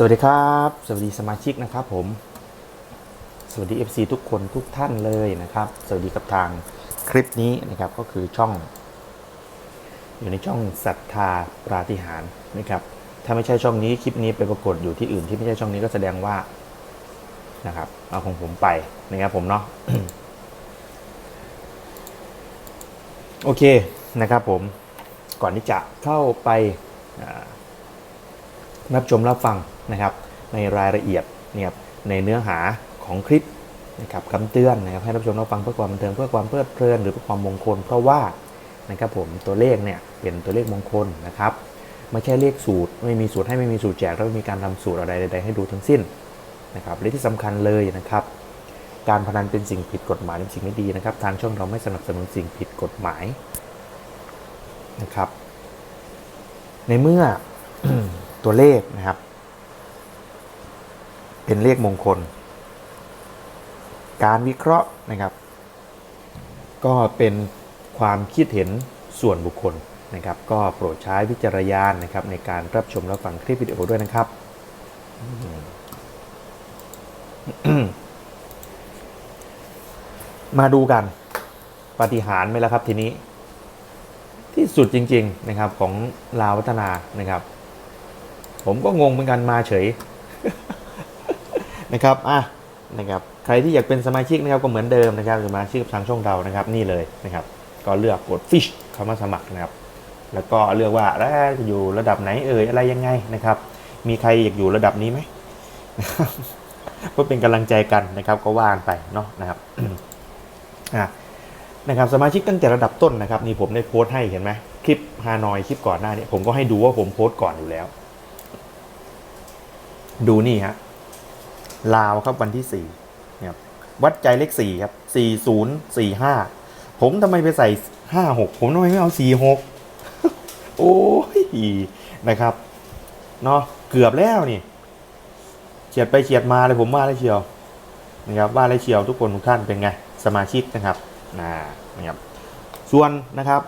สวัสดีครับ สวัสดีสมาชิกนะครับผม สวัสดี FC ทุกคนทุกท่านเลยนะครับ สวัสดีกับทางคลิปนี้นะครับก็คือช่อง อยู่ในช่องศรัทธาปราฏิหารนะครับ ถ้าไม่ใช่ช่องนี้คลิปนี้ไปปรากฏอยู่ที่อื่นที่ไม่ใช่ช่องนี้ก็แสดงว่านะครับเอาของผมไปนะครับผมเนาะโอเคนะครับผมก่อนที่จะเข้าไปรับชมรับฟัง นะครับในรายละเอียดเนะครับในเนื้อหาของคลิปนะครับคำเตือนนะครับให้รับชมรับฟังเพื่อความบันเทิงเพื่อความเพลิดเพลินหรือเพื่อความมงคล เพราะว่านะครับผมตัวเลขเนี่ยเป็นตัวเลขมงคลนะครับไม่ใช่เลขสูตรไม่มีสูตรให้ไม่มีสูตรแจกแล้วไม่มีการทำสูตรอะไรใดๆให้ดูทั้งสิ้นนะครับและที่สำคัญเลยนะครับ การพนันเป็นสิ่งผิดกฎหมายเป็นสิ่งไม่ดีนะครับ ทางช่องเราไม่สนับสนุนสิ่งผิดกฎหมายนะครับ ในเมื่อตัวเลขนะครับ เป็นเลขมงคล การวิเคราะห์นะครับ ก็เป็นความคิดเห็นส่วนบุคคลนะครับ ก็โปรดใช้วิจารณญาณนะครับ ในการรับชมและฟังคลิปวิดีโอด้วยนะครับ มาดูกันปฏิหารไหมล่ะครับทีนี้ ที่สุดจริง ๆนะครับของลาวัฒนานะครับ ผมก็งงเหมือนกันมาเฉย นะครับอะนะครับใครที่อยากเป็นสมาชิกนะครับก็เหมือนเดิมนะครับสมาชิกทางช่องเรานะครับนี่เลยนะครับก็เลือกกด fish เข้ามาสมัครนะครับแล้วก็เลือกว่าแล้วอยู่ระดับไหนเอ่ยอะไรยังไงนะครับ มีใครอยากอยู่ระดับนี้ไหมเพื่อเป็นกำลังใจกันนะครับก็ว่านไปเนาะนะครับอะนะครับสมาชิกตั้งแต่ระดับต้นนะครับนี่ผมได้โพสต์ให้เห็นไหมคลิปฮานอยคลิปก่อนหน้านี้ผมก็ให้ดูว่าผมโพสต์ก่อนอยู่แล้ว ดูนี่ฮะ ลาวครับวันที่สี่เนี่ยครับวัดใจเลขสี่ครับสี่ศูนย์สี่ห้าผมทำไมไปใส่ห้าหกผมทำไมไม่เอาสี่หกโอ้ยนะครับเนาะเกือบแล้วนี่เฉียดไปเฉียดมาเลยผมว่าเลยเชียวนะครับว่าเลยเชียวทุกคนทุกท่านเป็นไงสมาชิกนะครับนะนะครับส่วนนะครับ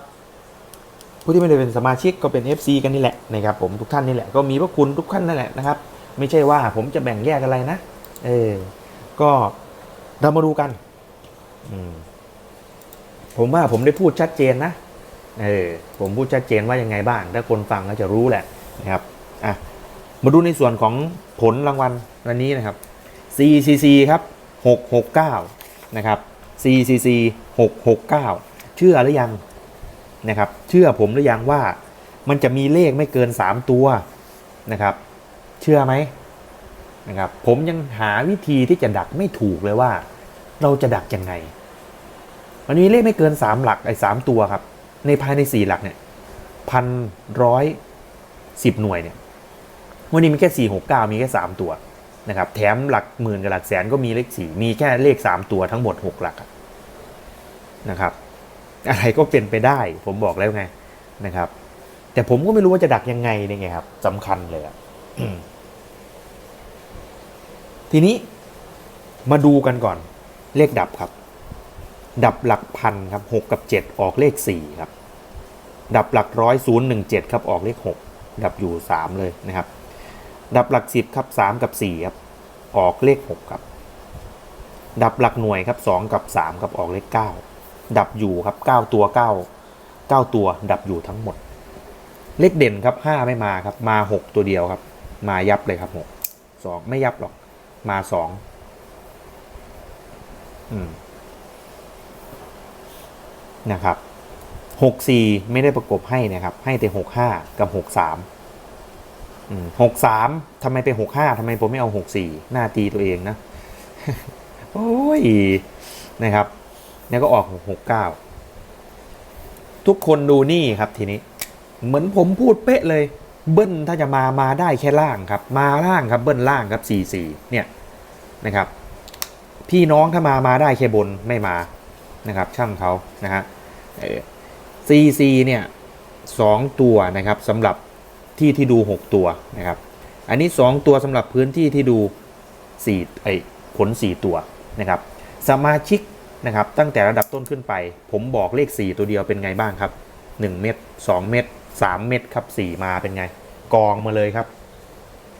ผู้ที่ไม่ได้เป็นสมาชิกก็เป็น FC กันนี่แหละนะครับผมทุกท่านนี่แหละก็มีพระคุณทุกท่านนั่นแหละนะครับ ไม่ใช่ว่าผมจะแบ่งแยกอะไรนะ เออ ก็เรามาดูกันมผมว่าผมได้พูดชัดเจนนะ เออ ผมพูดชัดเจนว่ายังไงบ้าง ถ้าคนฟังก็จะรู้แหละนะครับ อะ มาดูในส่วนของผลรางวัลวันนี้นะครับ CCC ครับ 669 นะครับ CCC 669 เชื่อหรือยังนะครับ เชื่อผมหรือยังว่ามันจะมีเลขไม่เกิน 3 ตัวนะครับ เชื่อไหม นะครับผมยังหาวิธีที่จะดักไม่ถูกเลยว่า เราจะดักยังไงมันมีเลขไม่เกิน 3 หลักไอ้สามตัวครับ ในภายใน 4 หลักเนี่ยพันร้อยสิบหน่วยเนี่ยวันนี้มีแค่สี่หกเก้ามีแค่สามตัวนะครับแถมหลักหมื่นกับหลักแสนก็มีเลขสี่มีแค่เลขสามตัวทั้งหมดหกหลักนะครับอะไรก็เป็นไปได้ผมบอกแล้วไงนะครับ แต่ผมก็ไม่รู้ว่าจะดักยังไงนี่ไงครับสำคัญเลยอะ ทีนี้มาดูกันก่อนเลขดับครับ ดับหลักพันครับหกกับเจ็ดออกเลขสี่ครับ ดับหลักร้อยศูนย์หนึ่งเจ็ดครับออกเลขหกดับอยู่สามเลยนะครับ ดับหลักสิบครับสามกับสี่ครับออกเลขหกครับ ดับหลักหน่วยครับสองกับสามครับออกเลขเก้าดับอยู่ครับเก้าตัวเก้าเก้าตัวดับอยู่ทั้งหมด เลขเด่นครับห้าไม่มาครับมาหกตัวเดียวครับ มายับเลยครับหกสองไม่ยับหรอก มาสองอนะครับหกสี่ไม่ได้ประกบให้นะครับ ให้แต่หกห้ากับหกสามหกสามทำไมเป็นหกห้าทำไมผมไม่เอาหกสี่หน้าตีตัวเองนะ โอ้ย นะครับ แล้วก็ออกหกหกเก้าทุกคนดูนี่ครับทีนี้ เหมือนผมพูดเป๊ะเลย เบิ้ลถ้าจะมามาได้แค่ล่างครับ มาล่างครับเบิ้ลล่างครับสี่สี่เนี่ยนะครับ พี่น้องถ้ามามาได้แค่บนไม่มานะครับ ช่างเขานะฮะซีซีเนี่ยสองตัวนะครับสำหรับที่ที่ดู 6 ตัวนะครับ อันนี้ 2 ตัวสำหรับพื้นที่ที่ดู4ไอ้ผล 4 ตัวนะครับ สมาชิกนะครับตั้งแต่ระดับต้นขึ้นไป ผมบอกเลข 4 ตัวเดียวเป็นไงบ้างครับ 1 เม็ด2เม็ด 3เม็ดครับ4มาเป็นไง กองมาเลยครับ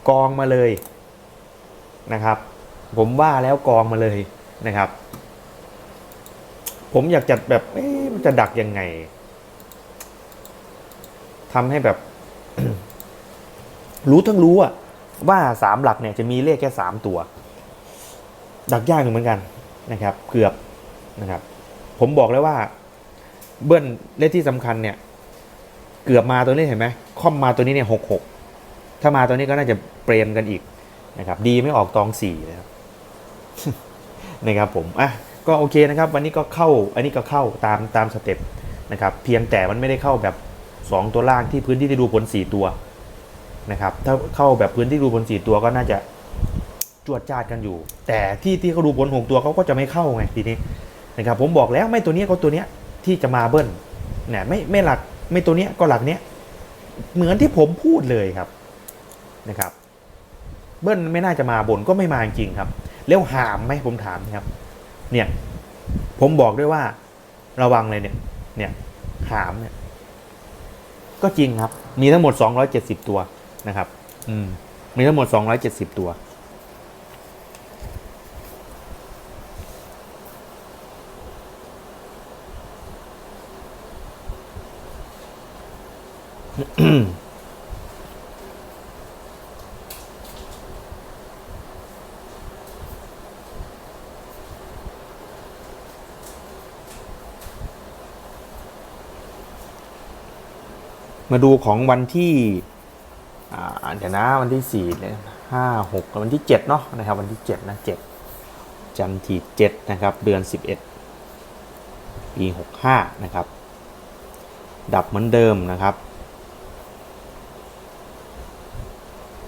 กองมาเลยนะครับ ผมว่าแล้วกองมาเลยนะครับ ผมอยากจัดแบบเอ๊ะมันจะดักยังไงทำให้แบบ รู้ทั้งรู้อะว่าสามหลักเนี่ยจะมีเลขแค่สามตัว ดักยากเหมือนกันนะครับ เกือบนะครับ ผมบอกเลยว่า เบิ้ลเลขที่สำคัญเนี่ย เกือบมาตัวนี้เห็นไหมค่อมมาตัวนี้เนี่ยหกหกถ้ามาตัวนี้ก็น่าจะเปรมกันอีกนะครับ ดีไม่ออกตองสี่นะครับนะครับผมอะก็โอเคนะครับ วันนี้ก็เข้าอันนี้ก็เข้าตามตามสเต็ปนะครับเพียงแต่มันไม่ได้เข้าแบบ 2 ตัวล่างที่พื้นที่ที่ดูผล 4 ตัวนะครับถ้าเข้าแบบพื้นที่ดูผล 4 ตัวก็น่าจะจวดจาดกันอยู่ แต่ที่ที่เขาดูผล6ตัวเขาก็จะไม่เข้าไงทีนี้นะครับผมบอกแล้วไม่ตัวนี้ก็ตัวนี้ที่จะมาเบิ้ลเนี่ยไม่ไม่หลัก ไม่ตัวเนี้ยก็หลักเนี้ยเหมือนที่ผมพูดเลยครับนะครับ เบิ้ลไม่น่าจะมาบนก็ไม่มาจริงครับ แล้วหามไหมผมถามครับ เนี่ย ผมบอกด้วยว่าระวังเลยเนี่ย เนี่ยหามเนี่ย ก็จริงครับ มีทั้งหมด 270 ตัวนะครับ อืม มีทั้งหมด 270 ตัว มาดูของวันที่เดี๋ยวนะวันที่สี่เนี่ยห้าหกวันที่เจ็ดเนาะนะครับ วันที่เจ็ดนะเจ็ดจันทร์ที่เจ็ดนะครับ เดือนสิบเอ็ดปีหกห้านะครับ ดับเหมือนเดิมนะครับ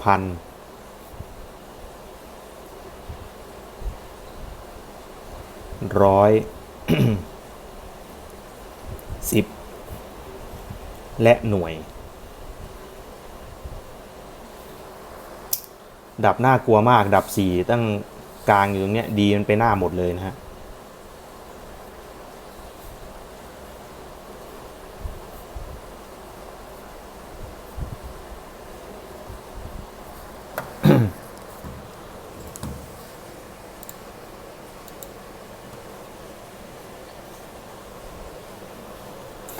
พันร้อยสิบและหน่วย ดับหน้ากลัวมากดับสี่ตั้งกลางอยู่ตรงเนี้ยดีมันไปหน้าหมดเลยนะฮะ น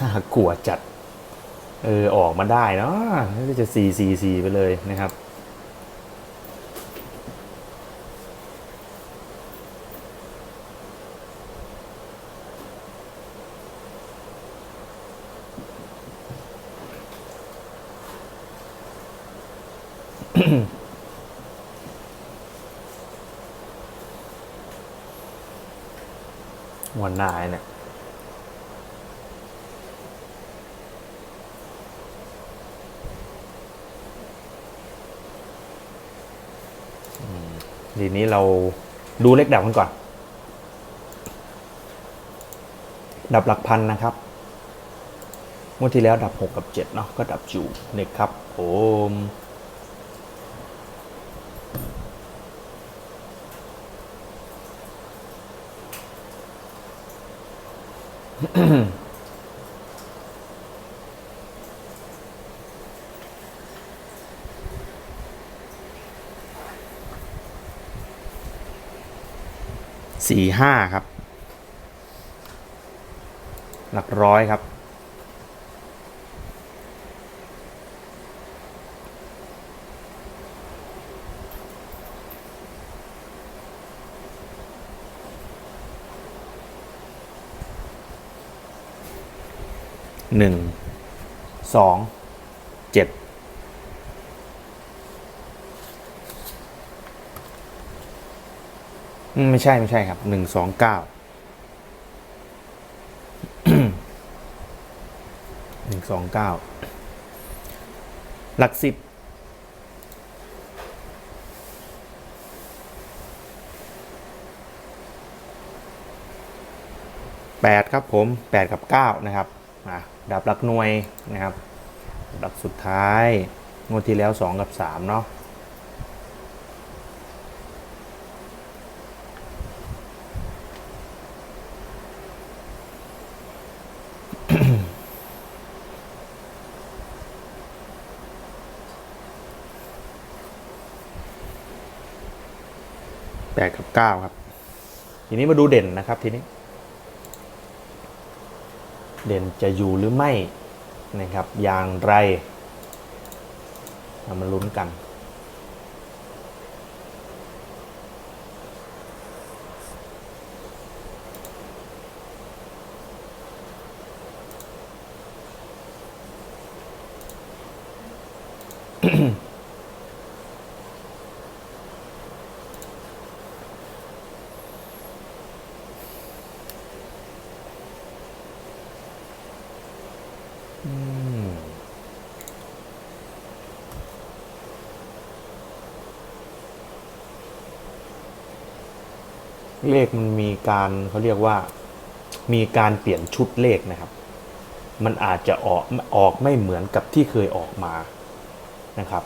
่ากลัวจัด เออ ออกมาได้เนาะก็จะสี่สี่สี่ไปเลยนะครับ วันหน้าเนี่ยทีนี้เราดูเลขดับกันก่อน ดับหลักพันนะครับงวดที่แล้วดับ 6 กับ 7 เนาะก็ดับอยู่เน็กครับผม สี่ห้าครับ หลักร้อยครับ หนึ่งสองเจ็ดไม่ใช่ไม่ใช่ครับหนึ่งสองเก้าหนึ่งสองเก้าหลักสิบแปดครับผมแปดกับเก้านะครับ อะดับหลักหน่วยนะครับหลักสุดท้ายงวดที่แล้วสองกับสามเนาะแปดกับเก้าครับ ทีนี้มาดูเด่นนะครับทีนี้ เด่นจะอยู่หรือไม่นะครับอย่างไร เรามาลุ้นกัน เลขมันมีการเขาเรียกว่ามีการเปลี่ยนชุดเลขนะครับ มันอาจจะออกออกไม่เหมือนกับที่เคยออกมานะครับ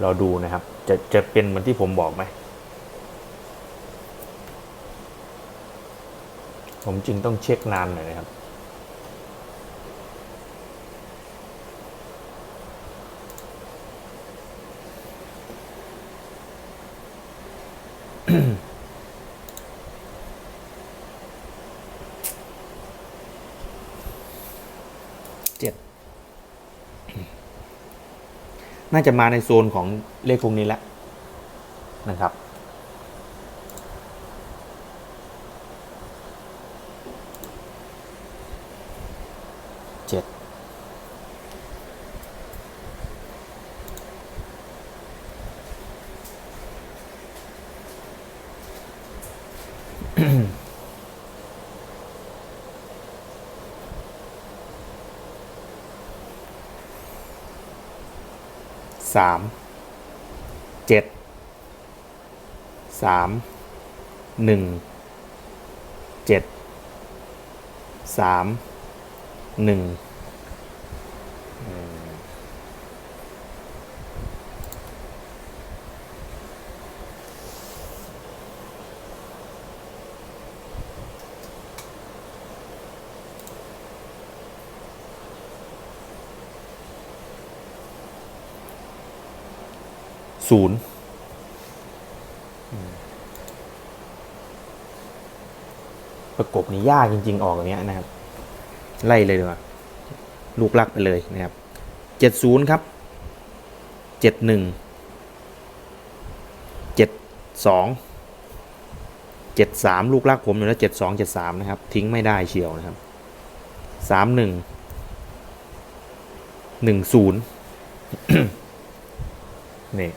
เราดูนะครับ จะจะเป็นเหมือนที่ผมบอกไหม ผมจึงต้องเช็คนานหน่อยนะครับ เจ็ดน่าจะมาในโซนของเลขพวกนี้แหละนะครับเจ็ด สามเจ็ดสามหนึ่งเจ็ดสามหนึ่ง ศูนย์ประกบนี่ยากจริง ๆ ออกอย่างเงี้ยนะครับ ไล่เลยดีกว่าลูกลักไปเลยนะครับเจ็ดศูนย์ครับเจ็ดหนึ่งเจ็ดสองเจ็ดสามลูกลักผมอยู่แล้วเจ็ดสองเจ็ดสามนะครับ ทิ้งไม่ได้เชียวนะครับสามหนึ่งหนึ่งศูนย์นี่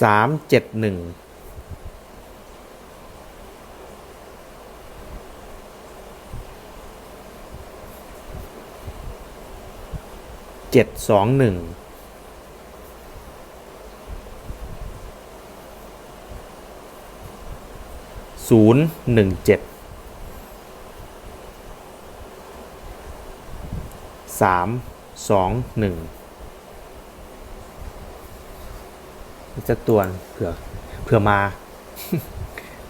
สามเจ็ดหนึ่งเจ็ดสองหนึ่งศูนย์หนึ่งเจ็ดสามสองหนึ่ง จะตัวเผื่อเผื่อมา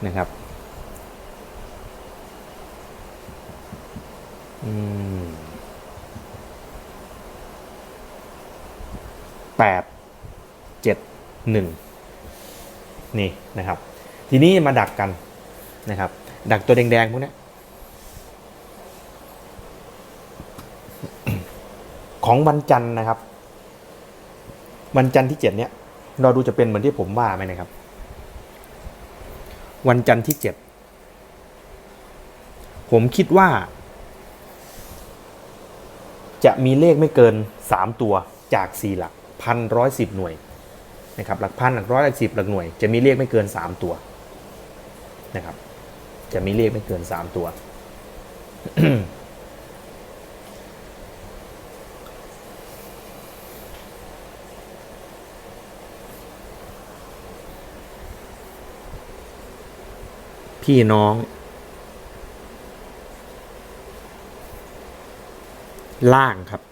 นะครับแปดเจ็ดหนึ่งนี่นะครับ ทีนี้มาดักกันนะครับ ดักตัวแดงๆพวกนี้ของวันจันทร์นะครับ วันจันทร์ที่เจ็ดเนี้ย ราดูจะเป็นเหมือนที่ผมว่าไหมนะครับ วันจันทร์ที่เจ็ดผมคิดว่า จะมีเลขไม่เกินสามตัวจากสี่หลักพันร้อยสิบหน่วยนะครับหลักพันหลักร้อยหลักสิบหลักหน่วย จะมีเลขไม่เกินสามตัวนะครับ จะมีเลขไม่เกินสามตัว พี่น้อง ล่างครับ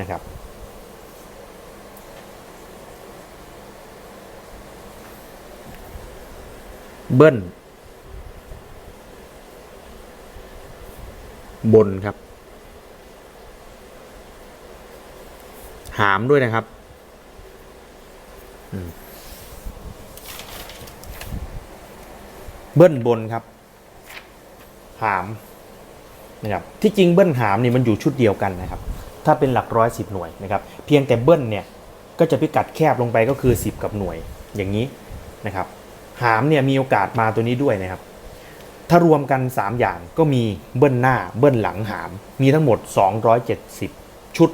นะครับ เบิ้ลบนครับ หามด้วยนะครับ อืม เบิ้ลบนครับ หามนะครับที่จริงเบิ้ลหามนี่มันอยู่ชุดเดียวกันนะครับ ถ้าเป็นหลักร้อยสิบหน่วยนะครับ เพียงแต่เบิ้ลเนี่ยก็จะพิกัดแคบลงไปก็คือ 10 กับหน่วยอย่างนี้นะครับ หามเนี่ยมีโอกาสมาตัวนี้ด้วยนะครับ ถ้ารวมกัน 3 อย่างก็มีเบิ้ลหน้าเบิ้ลหลังหาม มีทั้งหมด 270 ชุด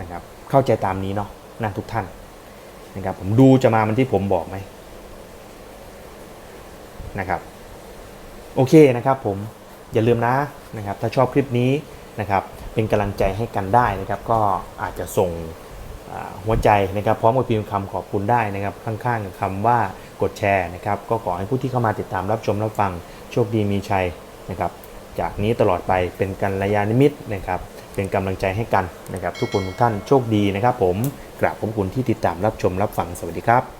นะครับ เข้าใจตามนี้เนาะนะทุกท่านนะครับผมดูจะมามันที่ผมบอกไหม นะครับโอเคนะครับผมอย่าลืมนะนะครับถ้าชอบคลิปนี้นะครับเป็นกำลังใจให้กันได้นะครับ ก็อาจจะส่งหัวใจนะครับพร้อมกับพิมพ์คำขอบคุณได้นะครับ ข้างๆกับคำว่ากดแชร์นะครับ ก็ขอให้ผู้ที่เข้ามาติดตามรับชมรับฟังโชคดีมีชัยนะครับ จากนี้ตลอดไปเป็นกัลยาณมิตนะครับ เป็นกำลังใจให้กันนะครับ ทุกคนทุกท่านโชคดีนะครับ ผมกราบขอบคุณที่ติดตามรับชมรับฟังสวัสดีครับ